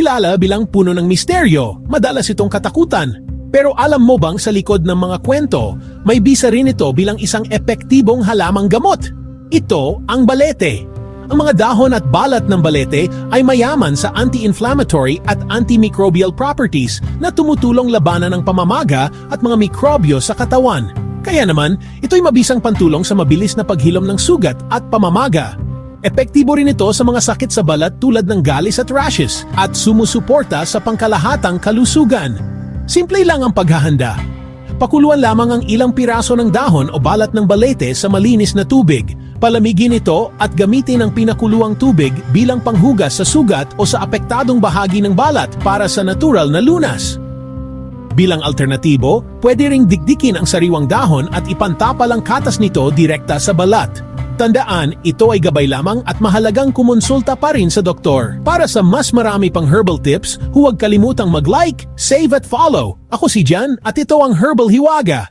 Kilala bilang puno ng misteryo, madalas itong katakutan. Pero alam mo bang sa likod ng mga kwento, may bisa rin ito bilang isang epektibong halamang gamot? Ito ang balete. Ang mga dahon at balat ng balete ay mayaman sa anti-inflammatory at antimicrobial properties na tumutulong labanan ng pamamaga at mga mikrobyo sa katawan. Kaya naman, ito'y mabisang pantulong sa mabilis na paghilom ng sugat at pamamaga. Epektibo rin ito sa mga sakit sa balat tulad ng galis at rashes at sumusuporta sa pangkalahatang kalusugan. Simple lang ang paghahanda. Pakuluan lamang ang ilang piraso ng dahon o balat ng balete sa malinis na tubig. Palamigin ito at gamitin ang pinakuluang tubig bilang panghugas sa sugat o sa apektadong bahagi ng balat para sa natural na lunas. Bilang alternatibo, pwede ring dikdikin ang sariwang dahon at ipantapal ang katas nito direkta sa balat. Tandaan, ito ay gabay lamang at mahalagang kumonsulta pa rin sa doktor. Para sa mas marami pang herbal tips, huwag kalimutang mag-like, save at follow. Ako si Jan at ito ang Herbal Hiwaga.